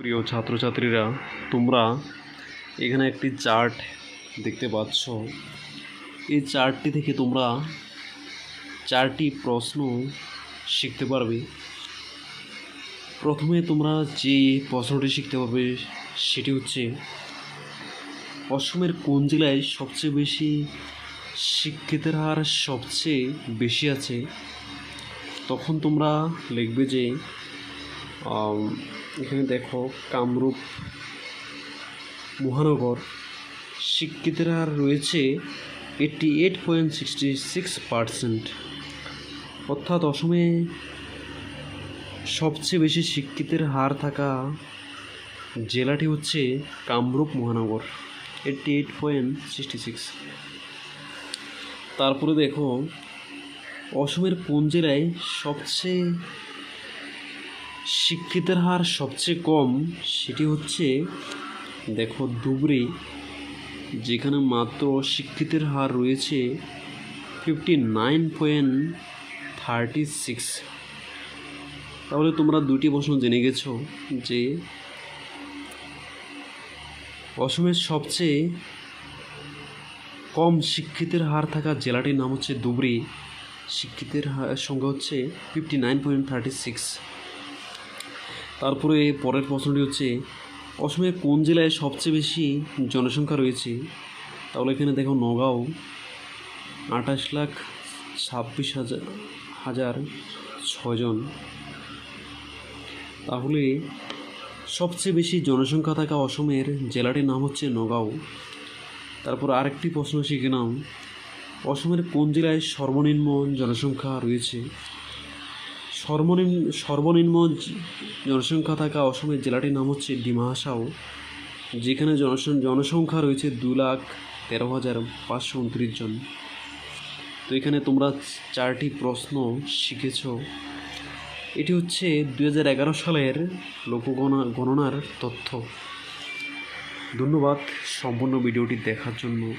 প্রিয় ছাত্রছাত্রীরা, তোমরা এখানে একটি চার্ট দেখতে পাচ্ছ। এই চার্টটি থেকে তোমরা চারটি প্রশ্ন শিখতে পারবে। প্রথমে তোমরা যে প্রশ্নটি শিখতে পারবে সেটি হচ্ছে, অসমের কোন জেলায় সবচেয়ে বেশি শিক্ষিতের হার সবচেয়ে বেশি আছে? তখন তোমরা লিখবে যে এখানে দেখো কামরূপ মহানগর। শিক্ষিতের হার রয়েছে eighty eight point sixty six percent অর্থাৎ অসমে সবচেয়ে বেশি শিক্ষিতের হার থাকা জেলাটি হচ্ছে Kamrup Mahanagar eighty eight point sixty six তারপরে দেখো, অসমের কোন জেলায় সবচেয়ে শিক্ষিতের হার সবচেয়ে কম সেটি হচ্ছে, দেখো ধুবড়ি, যেখানে মাত্র শিক্ষিতের হার রয়েছে fifty nine point thirty six তাহলে তোমরা দুটি প্রশ্ন জেনে গেছো যে, অসমের সবচেয়ে কম শিক্ষিতের হার থাকা জেলাটির নাম হচ্ছে ধুবড়ি। শিক্ষিতের হার সংখ্যা হচ্ছে fifty nine point thirty six তারপরে পরের প্রশ্নটি হচ্ছে অসমের কোন জেলায় সবচেয়ে বেশি জনসংখ্যা রয়েছে? তাহলে এখানে দেখো নগাঁও, আঠাশ লাখ ছাব্বিশ হাজার হাজার ছজন তাহলে সবচেয়ে বেশি জনসংখ্যা থাকা অসমের জেলাটির নাম হচ্ছে নগাঁও। তারপর আরেকটি প্রশ্ন শিখে নাও অসমের কোন জেলায় সর্বনিম্ন জনসংখ্যা রয়েছে? সর্বনিম্ন সর্বনিম্ন জনসংখ্যা থাকা অসমের জেলাটির নাম হচ্ছে ডিমা হাসাও যেখানে জনসং- জনসংখ্যা রয়েছে দু লাখ তেরো হাজার পাঁচশো উনত্রিশ জন। তো এখানে তোমরা চারটি প্রশ্ন শিখেছ। এটি হচ্ছে দু হাজার এগারো সালের লোকগণনা, গণনার তথ্য। ধন্যবাদ সম্পূর্ণ ভিডিওটি দেখার জন্য।